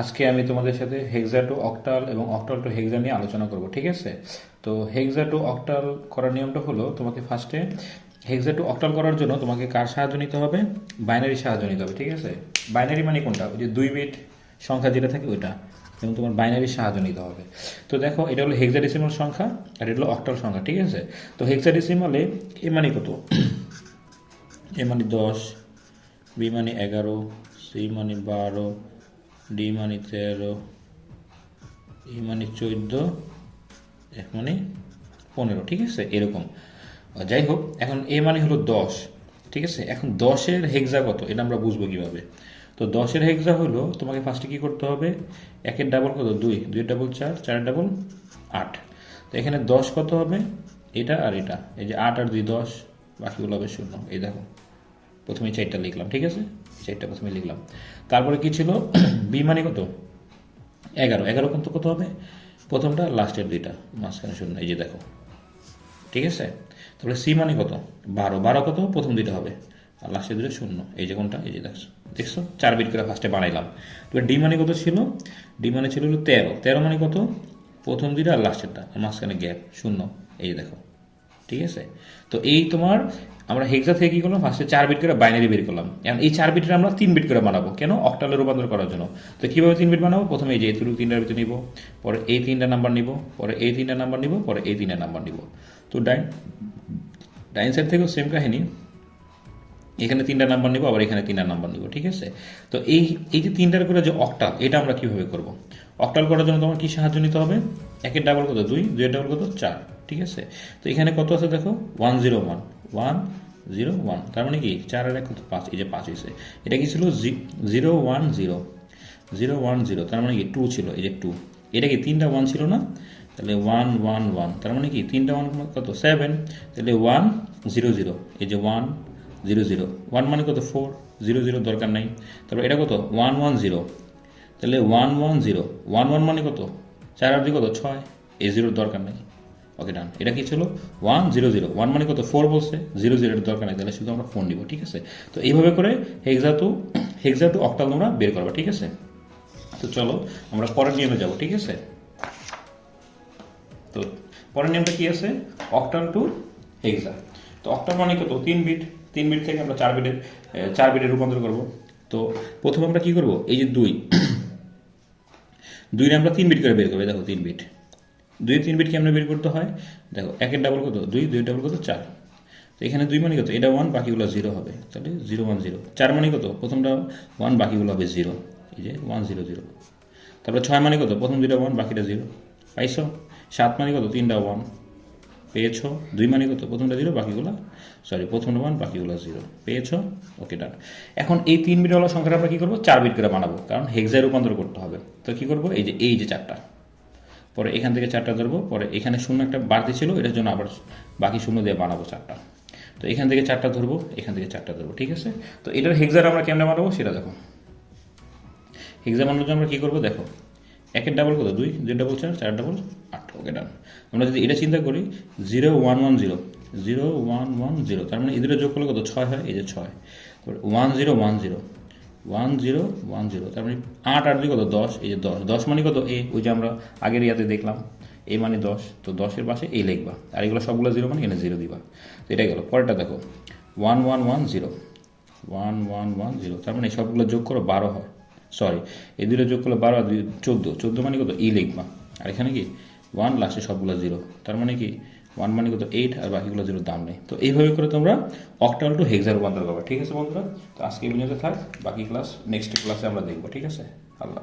আজকে আমি তোমাদের সাথে হেক্সা টু অক্টাল এবং অক্টাল টু হেক্সা নিয়ে আলোচনা করব, ঠিক আছে? তো হেক্সা টু অক্টাল করার নিয়মটা হলো তোমাকে ফার্স্টে হেক্সা টু অক্টাল করার জন্য তোমাকে কার সাহায্য নিতে হবে? বাইনারি সাহায্য নিতে হবে, ঠিক আছে? বাইনারি মানে কোনটা? ওই যে দুই বিট সংখ্যা যেটা থাকে ওইটা, এবং তোমার বাইনারি সাহায্য নিতে হবে। তো দেখো, এটা হলো হেক্সাডেসিমাল সংখ্যা আর এটা হলো অক্টাল সংখ্যা, ঠিক আছে? তো হেক্সাডেসিমালে এ মানে কত? এ মানে দশ, বি মানে এগারো, সি মানে বারো ডি মানে তেরো, ই মানে চোদ্দ, এফ মানে পনেরো, ঠিক আছে? এরকম। যাই হোক, এখন এ মানে হলো দশ, ঠিক আছে? এখন দশের হেক্সা কত? এটা আমরা বুঝব কীভাবে। তো দশের হেক্সা হলো, তোমাকে ফার্স্টে কী করতে হবে? একের ডাবল কত? দুই। দুই ডাবল চার, চারের ডাবল আট। তো এখানে দশ কত হবে? এটা আর এটা। এই যে আট আর দুই দশ, বাকিগুলো হবে শূন্য। এই দেখো। প্রথমে চারটা লিখলাম, ঠিক আছে? চারটা প্রথমে লিখলাম। তারপরে কি ছিল? বি মানে কত? এগারো। এগারো কিন্তু কত হবে? প্রথমটা, লাস্টের দুইটা। মাঝখানে শূন্য, এই যে দেখো। ঠিক আছে? তারপরে সি মানে কত? বারো। বারো কত? প্রথম দুইটা হবে। আর লাস্টের দুটো শূন্য। এই যে কোনটা? এই যে দেখছ। দেখছ? চার বিট করে ফার্স্টে বানাইলাম। তারপরে ডি মানে কত ছিল? ডি মানে ছিল হলো তেরো। তেরো মানে কত? প্রথম দুইটা আর লাস্টেরটা। আর মাঝখানে গ্যাপ শূন্য। এই দেখো। ঠিক আছে? তো এই তোমার আমরা হেক্সা থেকে কি করলাম? ফার্স্টে চার বিট করে বাইনারি বের করলাম। এখন এই চার বিটের আমরা তিন বিট করে বানাবো। কেন? অক্টালে রূপান্তর করার জন্য। তো কীভাবে তিন বিট বানাবো? প্রথমে এই যে এতটুকু তিনটার ভিতরে নিব, পরে এই তিনটা নাম্বার নিব, পরে এই তিনটা নাম্বার নিব, পরে এই তিনটা নাম্বার নিব। তো ডাইন ডাইন সাইড থেকেও সেম কাহিনী। এখানে তিনটা নাম্বার নিব, আবার এখানে তিনটা নাম্বার নিব, ঠিক আছে? তো এই এই যে তিনটার করে যে অক্টাল এটা আমরা কীভাবে করব? অক্টাল করার জন্য তোমার কী সাহায্য নিতে হবে? একের ডাবল কত? দুই, দুইয়ের ডাবল কত? চার। ঠিক আছে? তো এখানে কত আছে দেখো? One zero one one zero one তার মানে কি? চার আর এক কত? পাঁচ। এই যে পাঁচ হয়েছে। এটা কি ছিল? Zero one zero zero one zero তার মানে কি? টু ছিল। এই যে টু এটা কি তিনটা ওয়ান ছিল না? তাহলে ওয়ান ওয়ান ওয়ান তার মানে কি? তিনটা ওয়ান কত? সেভেন তাহলে ওয়ান জিরো জিরো এই যে ওয়ান জিরো জিরো ওয়ান মানে কত? ফোর জিরো জিরো দরকার নাই। তারপর এটা কত? ওয়ান ওয়ান জিরো তাহলে one one zero one one মানে কত? চার আর কত? ছয়। এই জিরোর দরকার নেই। ওকে ডান এটা কি ছিল? ওয়ান জিরো জিরো ওয়ান মানে কত? ফোর বলছে। জিরো জিরো জিরোর দরকার নেই। তাহলে শুধু আমরা ফোন নিব, ঠিক আছে? তো এইভাবে করে hexa to hexa to octal তোমরা বের করবা, ঠিক আছে? তো চলো, আমরা পরের নিয়মে যাব, ঠিক আছে? তো পরের নিয়মটা কি আছে? অক্টাল টু হেক্সা তো অক্টাল মানে কত? তিন বিট তিন বিট থেকে আমরা চার বিটের চার বিটে রূপান্তর করব। তো প্রথমে আমরা কি করব? এই যে দুই। দুইটা আমরা তিন বিট করে বের করব। দেখো, তিন বিট দুই তিন বিট কেমনে বের করতে হয়? দেখো, একের ডাবল কত? দুই দুই ডাবল কত? চার। তো এখানে দুই মানে কত? এটা ওয়ান বাকিগুলো জিরো হবে। তাহলে জিরো ওয়ান জিরো চার মানে কত? প্রথমটা ওয়ান বাকিগুলো হবে জিরো এই যে ওয়ান জিরো জিরো তারপরে ছয় মানে কত? প্রথম দুইটা ওয়ান বাকিটা জিরো পাইছো? সাত মানে কত? তিনটা ওয়ান পেয়েছ? দুই মানে কত? প্রথমটা জিরো বাকিগুলো সরি প্রথমটা ওয়ান বাকিগুলো জিরো পেয়েছ? ওকে ডান এখন এই তিন বিটওয়ালা সংখ্যাটা আমরা কী করব? চার বিট করে বানাবো। কারণ হেক্সায় রূপান্তর করতে হবে। তো কী করব? এই যে এই যে চারটা। পরে এখান থেকে চারটা ধরবো, পরে এখানে শূন্য একটা বাড়তি ছিল, এটার জন্য আবার বাকি শূন্য দিয়ে বানাবো চারটা। তো এখান থেকে চারটা ধরবো, এখান থেকে চারটা ধরবো, ঠিক আছে? তো এটার হেক্সার আমরা কেমনে বানাবো সেটা দেখো। হেক্সা বানানোর জন্য আমরা কী করব? দেখো, একের ডাবল কত? দুই দুই ডাবল চার চার ডাবল আট ওকে ডান আমরা যদি এটা চিন্তা করি zero one one zero zero one one zero তার মানে এদের যোগ করলে কত? ছয় হয়, এই যে ছয়। One zero one zero one zero one zero. তার মানে আট দুই কত? দশ। এই যে দশ। দশ মানে কত? এ, ওই যে আমরা আগের ইয়াতে দেখলাম, এ মানে দশ। তো দশের পাশে এই লিখবা। আর এগুলো সবগুলো জিরো মানে এখানে জিরো দিবা। তো গেলো। পরেরটা দেখো। One one one, zero. One one one, zero. তার মানে সবগুলো যোগ করো বারো হয়। সরি, এই দুটো যোগ করলে বারো আর চোদ্দ। চোদ্দ মানে কত? ই লিখবা। আর এখানে কি? ওয়ান লাস্টে সবগুলো জিরো। তার মানে কি? ওয়ান মানে কত? এইট আর বাকিগুলো জিরো দাম নেই। তো এইভাবে করে তোমরা অক্টাল টু হেক্সার রূপান্তর করবে। ঠিক আছে বন্ধুরা? তো আজকে এই থাক। বাকি ক্লাস নেক্সট ক্লাসে আমরা দেখব। ঠিক আছে? আল্লাহ।